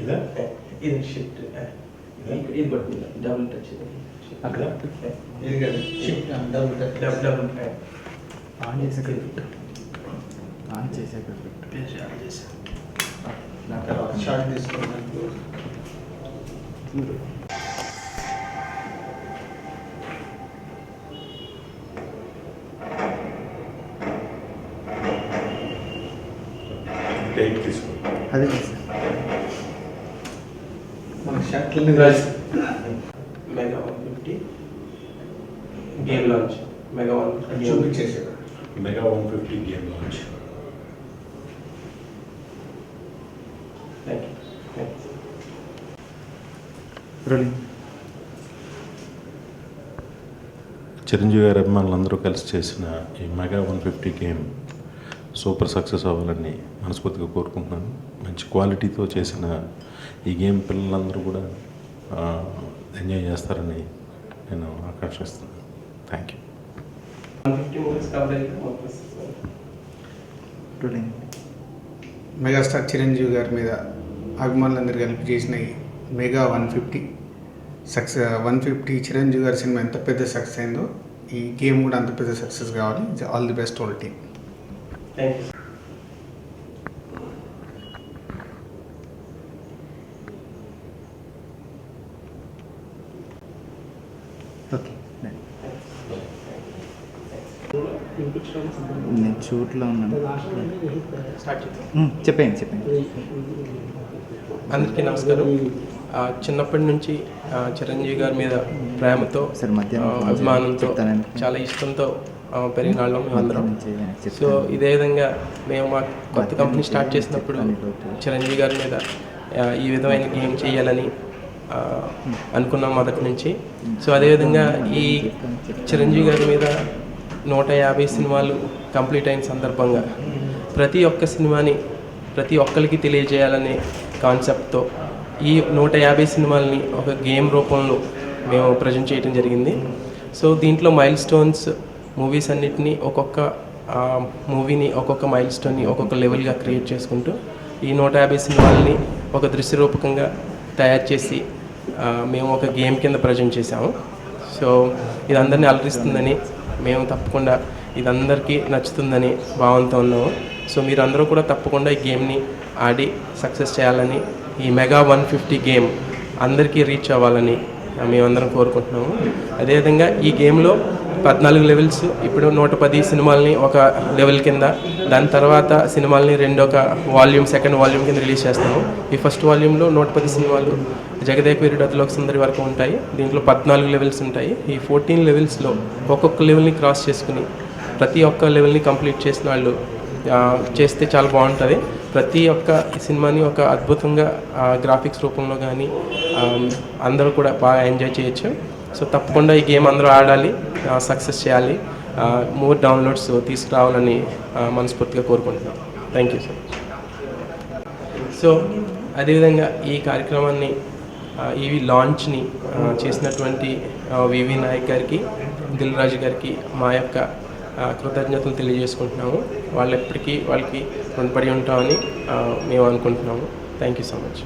ఇదా? ఇది షిఫ్ట్ ఇది పడుతుంది డబుల్ టచ్ అక్కడ. ఇది కదా. Shift double touch double double on చేసాక ఆన్ చేసాక షార్ట్ తీసుకోవడానికి టేక్ తీసుకో. అదే సార్. మన షర్ట్లని రాసి. Mega one fifty game launch. Mega one mega one fifty game launch. Chiranjeevi గారి అభిమానులందరూ కలిసి చేసిన ఈ mega one fifty game super success అవ్వాలని మనస్ఫూర్తిగా కోరుకుంటున్నాను. మంచి క్వాలిటీతో చేసిన ఈ గేమ్ పిల్లలందరూ కూడా ఎంజాయ్ చేస్తారని నేను ఆకర్షిస్తున్నాను థ్యాంక్ యూ. మెగాస్టార్ చిరంజీవి గారి మీద అభిమానులందరూ కలిపి చేసిన mega one fifty success one fifty Chiranjeevi గారి సినిమా ఎంత పెద్ద సక్సెస్ అయిందో ఈ గేమ్ కూడా అంత పెద్ద సక్సెస్ కావాలి. All the best all team thank you నేను షూట్లో ఉన్నాను. స్టార్ట్ చేద్దాం మ్, చెప్పండి చెప్పండి అందరికీ నమస్కారం. చిన్నప్పటి నుంచి చిరంజీవి గారి మీద ప్రేమతో. అభిమానంతో. చాలా ఇష్టంతో పెరిగిన వాళ్ళం మేమందరం. సో ఇదే విధంగా మేము మా కొత్త కంపెనీ స్టార్ట్ చేసినప్పుడు చిరంజీవి గారి మీద ఈ విధమైన గేమ్ చేయాలని అనుకున్నాం మొదటి నుంచి. సో అదేవిధంగా ఈ చిరంజీవి గారి మీద నూట యాభై సినిమాలు కంప్లీట్ అయిన సందర్భంగా ప్రతి ఒక్క సినిమాని ప్రతి ఒక్కరికి తెలియజేయాలనే కాన్సెప్ట్తో ఈ నూట యాభై సినిమాలని ఒక గేమ్ రూపంలో మేము ప్రజెంట్ చేయడం జరిగింది. సో దీంట్లో మైల్ స్టోన్స్ మూవీస్ అన్నిటినీ ఒక్కొక్క మూవీని ఒక్కొక్క మైల్ స్టోన్ని ఒక్కొక్క లెవెల్గా క్రియేట్ చేసుకుంటూ ఈ నూట యాభై సినిమాలని ఒక దృశ్యరూపకంగా తయారు చేసి మేము ఒక గేమ్ కింద ప్రజెంట్ చేసాము సో ఇది అందరినీ అలరిస్తుందని మేము తప్పకుండా ఇది అందరికీ నచ్చుతుందని భావంతో ఉన్నాము. సో మీరందరూ కూడా తప్పకుండా ఈ గేమ్ని ఆడి సక్సెస్ చేయాలని ఈ మెగా వన్ ఫిఫ్టీ గేమ్ అందరికీ రీచ్ అవ్వాలని మేమందరం కోరుకుంటున్నాము. అదేవిధంగా ఈ గేమ్లో పద్నాలుగు లెవెల్స్ ఇప్పుడు నూట పది సినిమాల్ని ఒక లెవెల్ కింద దాని తర్వాత సినిమాల్ని రెండొక వాల్యూమ్ సెకండ్ వాల్యూమ్ కింద రిలీజ్ చేస్తాము. ఈ ఫస్ట్ వాల్యూమ్లో నూట పది సినిమాలు జగదేక వీరుడు అతిలోక సుందరి వరకు ఉంటాయి. దీంట్లో పద్నాలుగు లెవెల్స్ ఉంటాయి. ఈ ఫోర్టీన్ లెవెల్స్లో ఒక్కొక్క లెవెల్ని క్రాస్ చేసుకుని ప్రతి ఒక్క లెవెల్ని కంప్లీట్ చేసిన వాళ్ళు చేస్తే చాలా బాగుంటుంది. ప్రతి ఒక్క సినిమాని ఒక అద్భుతంగా గ్రాఫిక్స్ రూపంలో కానీ అందరూ కూడా బాగా ఎంజాయ్ చేయొచ్చు. సో తప్పకుండా ఈ గేమ్ అందరూ ఆడాలి సక్సెస్ చేయాలి. మోర్ డౌన్లోడ్స్ తీసుకురావాలని మనస్ఫూర్తిగా కోరుకుంటున్నాను థ్యాంక్ యూ సార్ సో అదేవిధంగా ఈ కార్యక్రమాన్ని ఈ లాంచ్ని చేసినటువంటి వివి నాయక్ గారికి దిల్ రాజు గారికి మా యొక్క కృతజ్ఞతలు తెలియజేసుకుంటున్నాము. వాళ్ళు ఎప్పటికీ వాళ్ళకి రుణపడి ఉంటామని మేము అనుకుంటున్నాము. Thank you so much